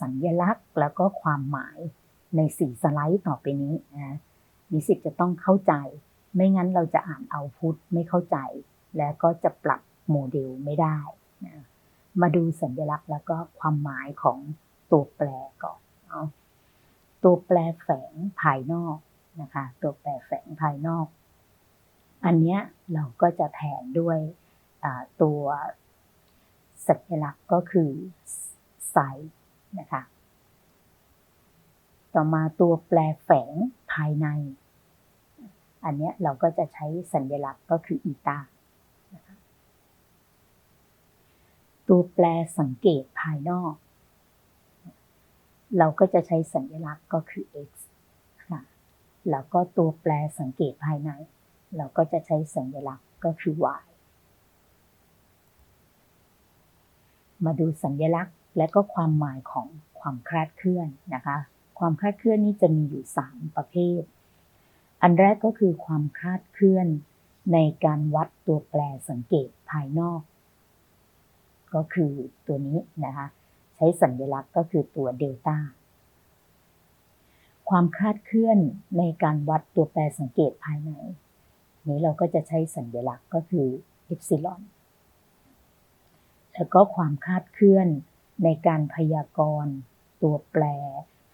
สัญญลักษณ์ แล้วก็ความหมายในสี่สไลด์ต่อไปนี้นะนิสิตจะต้องเข้าใจ ไม่งั้นเราจะอ่านเอาพุทไม่เข้าใจ แล้วก็จะปรับโมเดลไม่ได้นะมาดูสัญลักษณ์แล้วก็ความหมายของตัวแปรก่อนเนาะตัวแปรแฝงภายนอกนะคะ ตัวแปรแฝงภายนอก อันเนี้ยเราก็จะแทนด้วยตัวสัญลักษณ์ก็คือไซ นะคะ ต่อมาตัวแปรแฝงภายใน อันนี้เราก็จะใช้สัญลักษณ์ก็คืออีตาตัวแปรสังเกตภายนอก เราก็จะใช้สัญลักษณ์ก็คือ x ค่ะแล้วก็ตัวแปรสังเกตภายใน เราก็จะใช้สัญลักษณ์ก็คือ y มาดูสัญลักษณ์ และก็ความหมายของความคลาดเคลื่อนนะคะ ความคลาดเคลื่อนนี้จะมีอยู่ 3 ประเภท อันแรกก็คือความคลาดเคลื่อนในการวัดตัวแปรสังเกตภายนอก ก็คือตัวนี้นะคะ ใช้สัญลักษณ์ก็คือตัวเดลต้าความคลาดเคลื่อนในการวัดตัวแปรสังเกตภายใน นี้เราก็จะใช้สัญลักษณ์ก็คือเอปซิลอน แล้วก็ความคลาดเคลื่อน ในการพยากรณ์ตัวแปร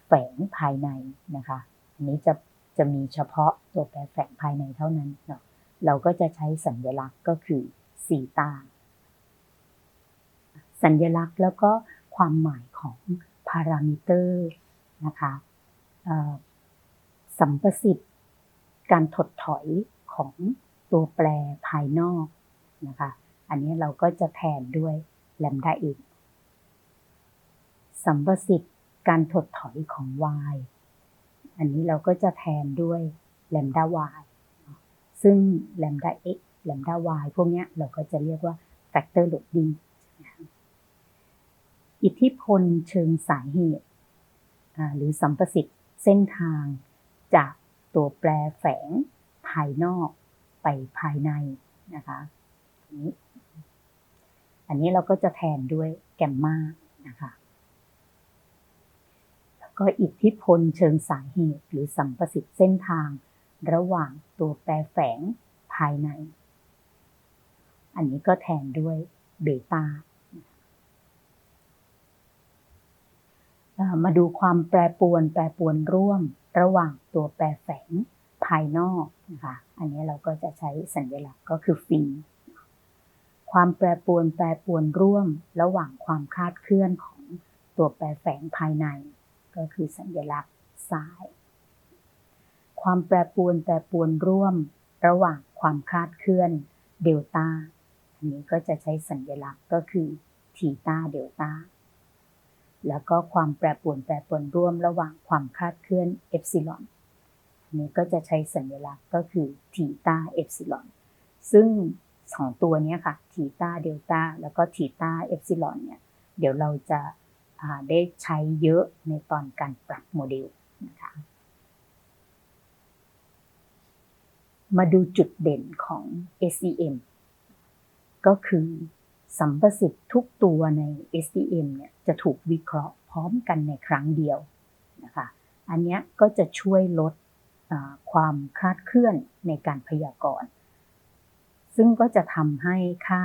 แฝงภายในนะคะอันนี้จะจะมีเฉพาะตัวแปรแฝงภายในเท่านั้นเนาะเราก็จะใช้สัญลักษณ์ก็คือสีตา สัญลักษณ์แล้วก็ความหมายของพารามิเตอร์นะคะสัมประสิทธิ์การถดถอยของตัวแปรภายนอกนะคะ อันนี้เราก็จะแทนด้วยแลมดาอีก สัมประสิทธิ์การถดถอยของ y อันนี้เราก็จะแทนด้วยแลมดา y ซึ่งแลมดา x แลมดา y พวกนี้เราก็จะเรียกว่า factor loading อิทธิพลเชิงสาเหตุหรือสัมประสิทธิ์เส้นทางจากตัวแปรแฝงภายนอกไปภายในนะคะอันนี้เราก็จะแทนด้วยแกมมานะคะ ก็อิทธิพลเชิงสาเหตุหรือสัมประสิทธิ์เส้นทาง ระหว่างตัวแปรแฝงภายใน อันนี้ก็แทนด้วยเบต้ามาดูความแปรปรวนแปรปรวนร่วม ระหว่างตัวแปรแฝงภายนอกนะคะ อันนี้เราก็จะใช้สัญลักษณ์ก็คือฟิน ความแปรปรวนแปรปรวนร่วม ระหว่างความคลาดเคลื่อนของตัวแปรแฝงภายใน ก็คือสัญลักษณ์ซ้าย ความแปรปรวนแปรปรวนร่วมระหว่างความคลาดเคลื่อนเดลต้าอันนี้ก็จะใช้สัญลักษณ์ก็คือทีตาเดลต้าแล้วก็ความแปรปรวนแปรปรวนร่วมระหว่างความคลาดเคลื่อนเอฟซิลอนอันนี้ก็จะใช้สัญลักษณ์ก็คือทีตาเอฟซิลอนซึ่งสองตัวนี้ค่ะทีตาเดลต้าแล้วก็ทีตาเอฟซิลอนเนี่ยเดี๋ยวเราจะ ได้ใช้เยอะในตอนการปรับโมเดลนะคะมาดูจุดเด่นของ SEM ก็คือสัมประสิทธิ์ทุกตัวใน SEM เนี่ยจะถูกวิเคราะห์พร้อมกันในครั้งเดียวนะคะ อันนี้ก็จะช่วยลดความคลาดเคลื่อนในการพยากรณ์ ซึ่งก็จะทำให้ค่า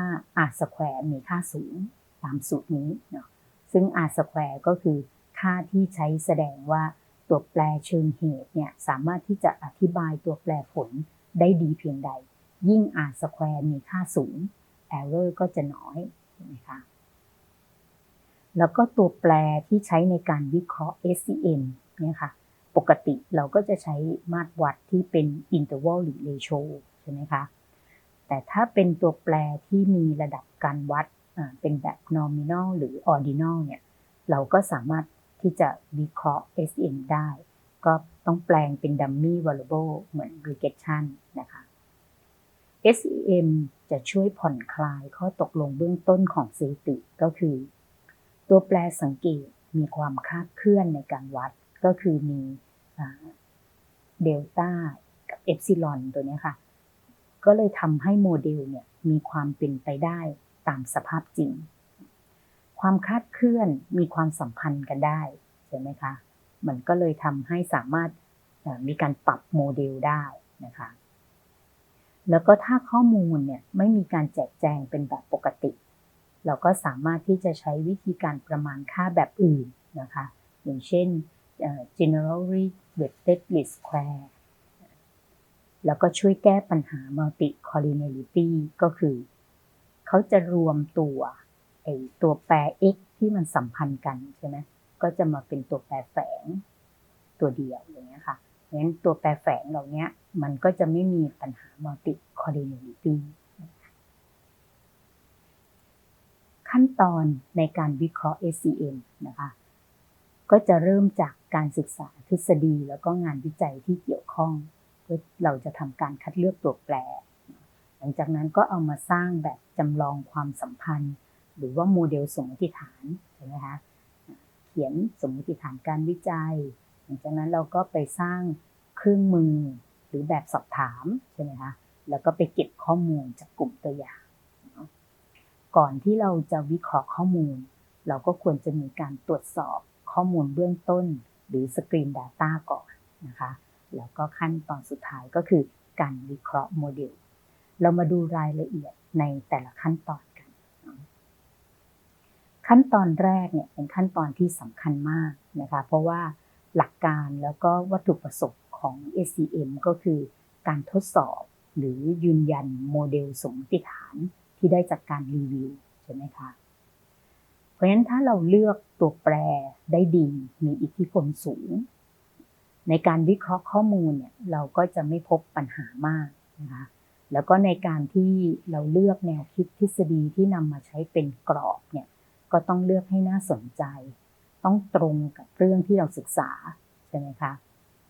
r square มีค่าสูงตามสูตรนี้เนาะ ซึ่ง r square ก็คือค่าที่ใช้แสดงว่าตัวแปรเชิงเหตุเนี่ยสามารถที่จะอธิบายตัวแปรผลได้ดีเพียงใด ยิ่ง r square มีค่าสูง error ก็จะน้อยใช่ไหมคะแล้วก็ตัวแปรที่ใช้ในการวิเคราะห์ SCM เนี่ยค่ะปกติเราก็จะใช้มาตรวัดที่เป็น interval หรือ ratio ใช่ไหมคะแต่ถ้าเป็นตัวแปรที่มีระดับการวัด เป็นแบบ nominal หรือ ordinal เนี่ยเราก็สามารถที่จะวิเคราะห์ SEM ได้ ก็ต้องแปลงเป็น dummy variable เหมือน regression นะคะ SEM จะช่วยผ่อนคลายข้อตกลงเบื้องต้นของสถิติก็คือ ตัวแปรสังเกตมีความคาดเคลื่อนในการวัดก็คือมีเดลต้ากับเอปซิลอนตัวนี้ค่ะ ก็เลยทำให้โมเดลเนี่ยมีความเป็นไปได้ ตามสภาพจริง ความคาดเคลื่อนมีความสัมพันธ์กันได้ใช่ไหมคะ มันก็เลยทำให้สามารถมีการปรับโมเดลได้นะคะ แล้วก็ถ้าข้อมูลเนี่ยไม่มีการแจกแจงเป็นแบบปกติ เราก็สามารถที่จะใช้วิธีการประมาณค่าแบบอื่นนะคะ อย่างเช่น generally weighted least square แล้วก็ช่วยแก้ปัญหา multi collinearity ก็คือ เขาจะรวมตัวไอตัวแปร x ที่มันสัมพันธ์กันใช่ไหมก็จะมาเป็นตัวแปรแฝงตัวเดียวอย่างเงี้ยค่ะงั้นตัวแปรแฝงเหล่านี้มันก็จะไม่มีปัญหา multi collinearity ขั้นตอนในการวิเคราะห์ SCM นะคะ ก็จะเริ่มจากการศึกษาทฤษฎีแล้วก็งานวิจัยที่เกี่ยวข้อง เราจะทำการคัดเลือกตัวแปร หลังจากนั้นก็เอามาสร้างแบบจำลองความสัมพันธ์ หรือว่าโมเดลสมมติฐานใช่ไหมคะเขียนสมมติฐานการวิจัย หลังจากนั้นเราก็ไปสร้างเครื่องมือหรือแบบสอบถามใช่ไหมคะแล้วก็ไปเก็บข้อมูลจากกลุ่มตัวอย่าง ก่อนที่เราจะวิเคราะห์ข้อมูล เราก็ควรจะมีการตรวจสอบข้อมูลเบื้องต้น หรือสกรีน Data ก่อนนะคะ แล้วก็ขั้นตอนสุดท้ายก็คือการวิเคราะห์โมเดล เรามาดูรายละเอียดในแต่ละขั้นตอนกัน ขั้นตอนแรกเนี่ยเป็นขั้นตอนที่สำคัญมากนะคะ เพราะว่าหลักการแล้วก็วัตถุประสงค์ของ SCM ก็คือการทดสอบหรือยืนยันโมเดลสมมติฐานที่ได้จากการรีวิวใช่ไหมคะ เพราะฉะนั้นถ้าเราเลือกตัวแปรได้ดีมีอิทธิพลสูง ในการวิเคราะห์ข้อมูลเนี่ยเราก็จะไม่พบปัญหามากนะคะ แล้วก็ในการที่เราเลือกแนวคิดทฤษฎีที่นำมาใช้เป็นกรอบเนี่ยก็ต้องเลือกให้น่าสนใจ ต้องตรงกับเรื่องที่เราศึกษาใช่ไหมคะ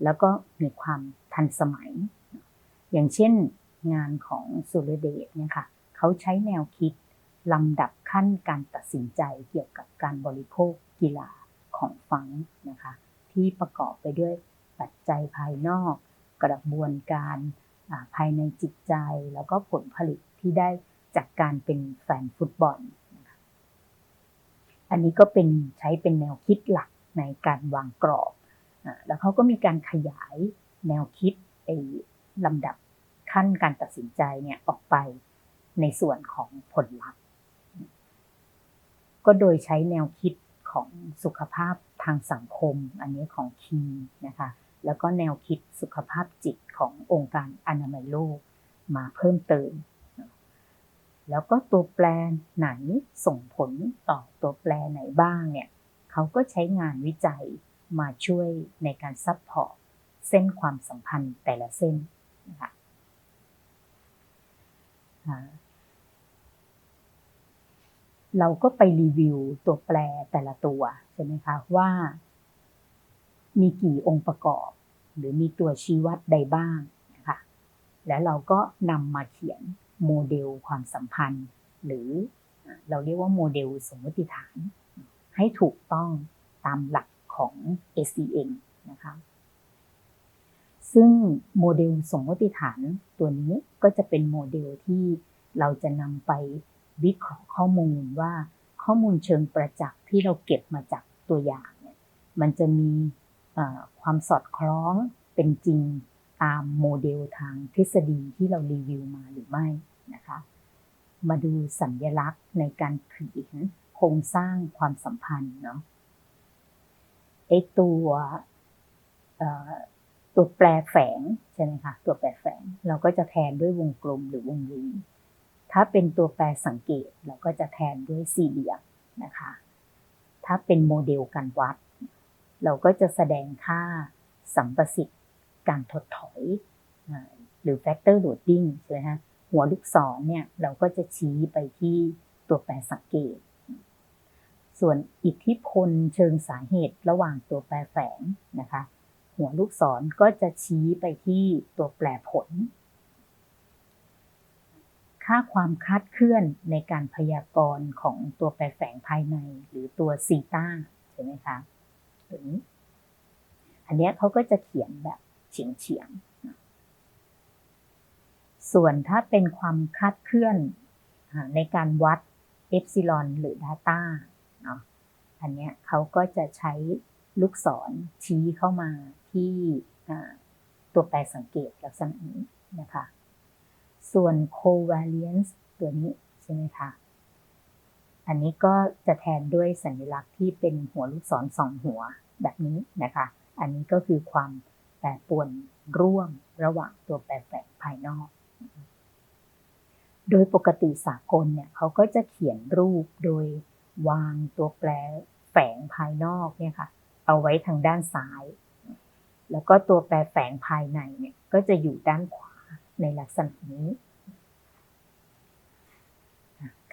แล้วก็มีความทันสมัย อย่างเช่นงานของสุรเดชเนี่ยค่ะเขาใช้แนวคิดลำดับขั้นการตัดสินใจเกี่ยวกับการบริโภคกีฬาของฟังนะคะที่ประกอบไปด้วยปัจจัยภายนอก กระบวนการ ภายในจิตใจ แล้วก็ผลผลิตที่ได้จากการเป็นแฟนฟุตบอล อันนี้ก็เป็นใช้เป็นแนวคิดหลักในการวางกรอบ แล้วเขาก็มีการขยายแนวคิดไอ้ลำดับขั้นการตัดสินใจเนี่ยออกไปในส่วนของผลลัพธ์ ก็โดยใช้แนวคิดของสุขภาพทางสังคม อันนี้ของคีนะคะ แล้วก็แนวคิดสุขภาพจิตขององค์การอนามัยโลกมาเพิ่มเติม แล้วก็ตัวแปรไหนส่งผลต่อตัวแปรไหนบ้างเนี่ยเขาก็ใช้งานวิจัยมาช่วยในการซับพอร์ตเส้นความสัมพันธ์แต่ละเส้นนะคะเราก็ไปรีวิวตัวแปรแต่ละตัวใช่ไหมคะว่า มีกี่องค์ประกอบ หรือมีตัวชี้วัดใดบ้างนะคะแล้วเราก็นำมาเขียนโมเดลความสัมพันธ์ หรือเราเรียกว่าโมเดลสมมติฐาน ให้ถูกต้องตามหลักของ SCM นะคะซึ่งโมเดลสมมติฐานตัวนี้ก็จะเป็นโมเดลที่เราจะนำไปวิเคราะห์ข้อมูลว่าข้อมูลเชิงประจักษ์ที่เราเก็บมาจากตัวอย่างเนี่ยมันจะมี ความสอดคล้องเป็นจริงตามโมเดลทางทฤษฎีที่เรารีวิวมาหรือไม่นะคะ มาดูสัญญลักษณ์ในการเขียนโครงสร้างความสัมพันธ์เนาะไอตัวตัวแปรแฝงใช่ไหมคะตัวแปรแฝงเราก็จะแทนด้วยวงกลมหรือวงรีถ้าเป็นตัวแปรสังเกตเราก็จะแทนด้วยสี่เหลี่ยมนะคะ ถ้าเป็นโมเดลการวัด เราก็จะแสดงค่าสัมประสิทธิ์การถดถอย หรือ factor loading ใช่ไหมฮะหัวลูกศรเนี่ยเราก็จะชี้ไปที่ตัวแปรสังเกต ส่วนอิทธิพลเชิงสาเหตุระหว่างตัวแปรแฝงนะคะ หัวลูกศรก็จะชี้ไปที่ตัวแปรผล ค่าความคาดเคลื่อนในการพยากรณ์ของตัวแปรแฝงภายในหรือตัวซีตาใช่ไหมคะ ตัวนี้อันนี้เขาก็จะเขียนแบบเฉียงเฉียง ส่วนถ้าเป็นความคาดเคลื่อนในการวัดเอฟซิลอนหรือ Data เนาะอันนี้เขาก็จะใช้ลูกศรชี้เข้ามาที่ตัวแปรสังเกตลักษณะนี้นะคะ ส่วน covariance ตัวนี้ใช่ไหมคะ อันนี้ก็จะแทนด้วยสัญลักษณ์ที่เป็นหัวลูกศรสองหัวแบบนี้นะคะ อันนี้ก็คือความแปรปวนร่วมระหว่างตัวแปรแฝงภายนอก โดยปกติสากลเนี่ยเขาก็จะเขียนรูปโดยวางตัวแปรแฝงภายนอกเนี่ยค่ะ เอาไว้ทางด้านซ้าย แล้วก็ตัวแปรแฝงภายในเนี่ยก็จะอยู่ด้านขวาในลักษณะนี้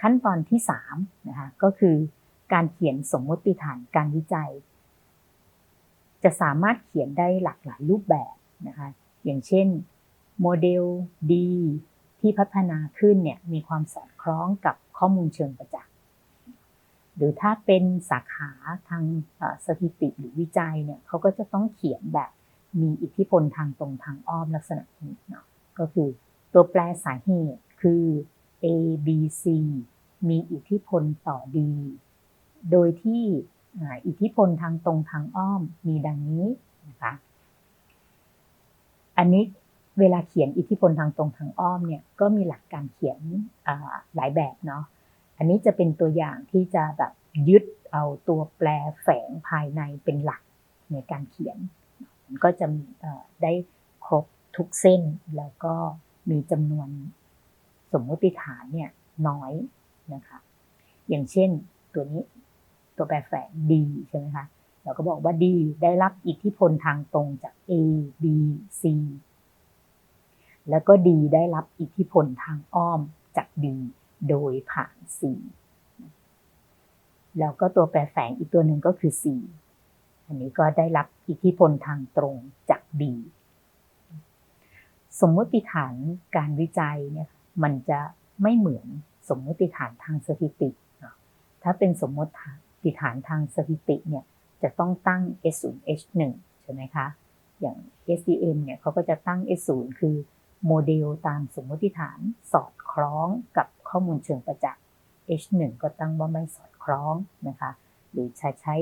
ขั้นตอนที่3นะคะก็คือการเขียนสมมติฐานการวิจัย จะสามารถเขียนได้หลากหลายรูปแบบนะคะอย่างเช่นโมเดล D ที่พัฒนาขึ้นเนี่ยมีความสอดคล้องกับข้อมูลเชิงประจักษ์หรือถ้าเป็นสาขาทางสถิติหรือวิจัยเนี่ยเขาก็จะต้องเขียนแบบมีอิทธิพลทางตรงทางอ้อมลักษณะนี้เนาะก็คือตัวแปรสาเหตุคือ A B C มีอิทธิพลต่อ D โดยที่อิทธิพลทางตรงทางอ้อมมีดังนี้นะคะอันนี้เวลาเขียนอิทธิพลทางตรงทางอ้อมเนี่ยก็มีหลักการเขียนหลายแบบเนาะอันนี้จะเป็นตัวอย่างที่จะแบบยึดเอาตัวแปรแฝงภายในเป็นหลักในการเขียนมันก็จะได้ครบทุกเส้นแล้วก็มีจำนวน สมมติฐานเนี่ยน้อยนะคะ อย่างเช่นตัวนี้ตัวแปรแฝง D ใช่ไหมคะเราก็บอกว่า D ได้รับอิทธิพลทางตรงจาก A B C แล้วก็ D ได้รับอิทธิพลทางอ้อมจาก D โดยผ่าน C แล้วก็ตัวแปรแฝงอีกตัวหนึ่งก็คือ C อันนี้ก็ได้รับอิทธิพลทางตรงจาก D สมมติฐานการวิจัยเนี่ย มันจะไม่เหมือนสมมติฐานทางสถิติ ถ้าเป็นสมมติฐานทางสถิติเนี่ยจะต้องตั้ง S0 H1 ใช่ไหมคะ อย่าง SDM เนี่ยเขาก็จะตั้ง S0 คือโมเดลตามสมมติฐานสอดคล้องกับข้อมูลเชิงประจักษ์ H1 ก็ตั้งว่าไม่สอดคล้องนะคะ หรือใช้ใช้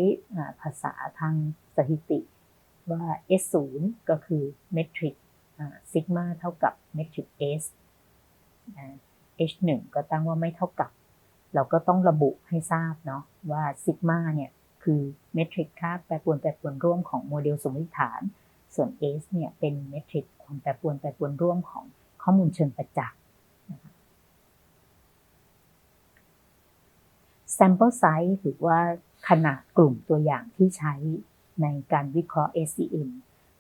ภาษาทางสถิติว่า S0 ก็คือเมทริกซิกมาเท่ากับเมทริก S H1 ก็ตั้งว่าไม่เท่ากับ เราก็ต้องระบุให้ทราบเนาะว่าซิกมาเนี่ยคือเมทริกค่าแปรปรวนแปรปรวนร่วมของโมเดลสมมติฐาน ส่วน S เนี่ยเป็นเมทริกความแปรปรวนแปรปรวนร่วมของข้อมูลเชิงประจักษ์ sample size หรือว่าขนาดกลุ่มตัวอย่างที่ใช้ในการวิเคราะห์ SCM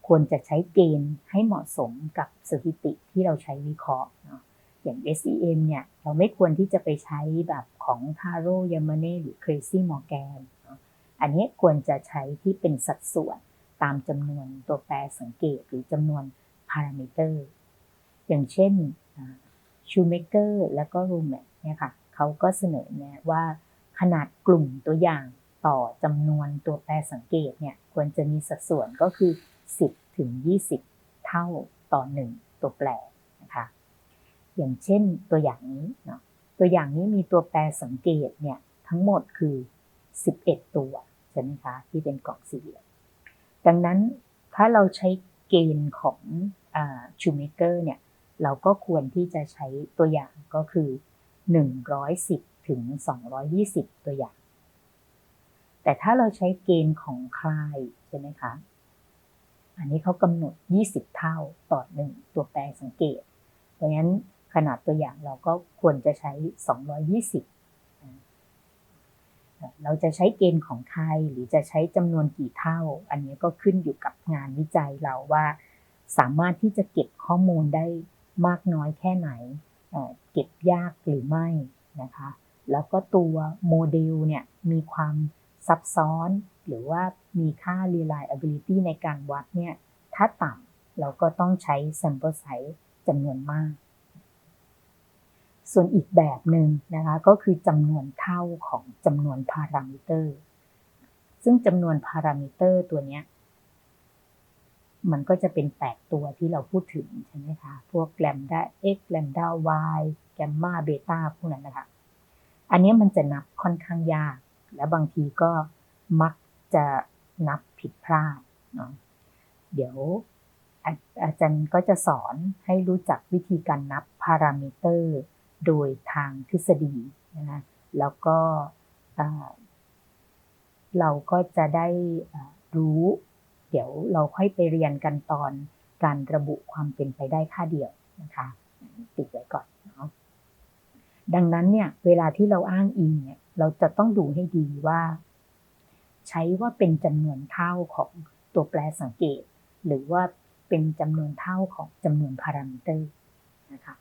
ควรจะใช้เกณฑ์ให้เหมาะสมกับสถิติที่เราใช้วิเคราะห์เนาะ อย่าง SEM เนี่ยเราไม่ควรที่จะไปใช้แบบของ Taro Yamane หรือ Crazy Morgan อันนี้ควรจะใช้ที่เป็นสัดส่วนตามจำนวนตัวแปรสังเกตหรือจำนวนพารามิเตอร์ อย่างเช่น Shoemaker แล้วก็ r u m a n เนี่ยค่ะเขาก็เสนอแนะว่าขนาดกลุ่มตัวอย่างต่อจำนวนตัวแปรสังเกตเนี่ยควรจะมีสัดส่วนก็คือ 10 ถึง 20 เท่าต่อ 1 ตัวแปร อย่างเช่นตัวอย่างนี้เนาะตัวอย่างนี้มีตัวแปรสังเกตเนี่ยทั้งหมดคือ 11 ตัวใช่ไหมคะที่เป็นกล่องสี่เหลี่ยมดังนั้นถ้าเราใช้เกณฑ์ของชูเมเกอร์เนี่ยเราก็ควรที่จะใช้ตัวอย่างก็คือ 110 ถึง 220 ตัวอย่าง แต่ถ้าเราใช้เกณฑ์ของคลายใช่ไหมคะ อันนี้เขากำหนด 20 เท่าต่อหนึ่งตัวแปรสังเกตเพราะฉะนั้น ขนาดตัวอย่างเราก็ควรจะใช้ 220 เราจะใช้เกณฑ์ของใครหรือจะใช้จำนวนกี่เท่า อันนี้ก็ขึ้นอยู่กับงานวิจัยเราว่า สามารถที่จะเก็บข้อมูลได้มากน้อยแค่ไหน เก็บยากหรือไม่นะคะ แล้วก็ตัวโมเดลเนี่ยมีความซับซ้อน หรือว่ามีค่า reliability ในการวัดเนี่ยถ้าต่ำเราก็ต้องใช้ sample size จำนวนมาก ส่วนอีกแบบหนึ่งนะคะก็คือจำนวนเท่าของจำนวนพารามิเตอร์ ซึ่งจำนวนพารามิเตอร์ตัวนี้มันก็จะเป็น 8 ตัวที่เราพูดถึงใช่ไหมคะ พวกแลมด้า x แลมด้า y แกมมาเบต้าพวกนั้นนะคะ อันนี้มันจะนับค่อนข้างยาก และบางทีก็มักจะนับผิดพลาดเนาะเดี๋ยวอาอาจารย์ก็จะสอนให้รู้จักวิธีการนับพารามิเตอร์ โดยทางทฤษฎีนะคะแล้วก็เราก็จะได้รู้ เดี๋ยวเราค่อยไปเรียนกันตอนการระบุความเป็นไปได้ค่าเดียวนะคะติดไว้ก่อนเนาะดังนั้นเนี่ยเวลาที่เราอ้างอิงเนี่ยเราจะต้องดูให้ดีว่า ใช้ว่าเป็นจำนวนเท่าของตัวแปรสังเกต หรือว่าเป็นจำนวนเท่าของจำนวนพารามิเตอร์นะคะ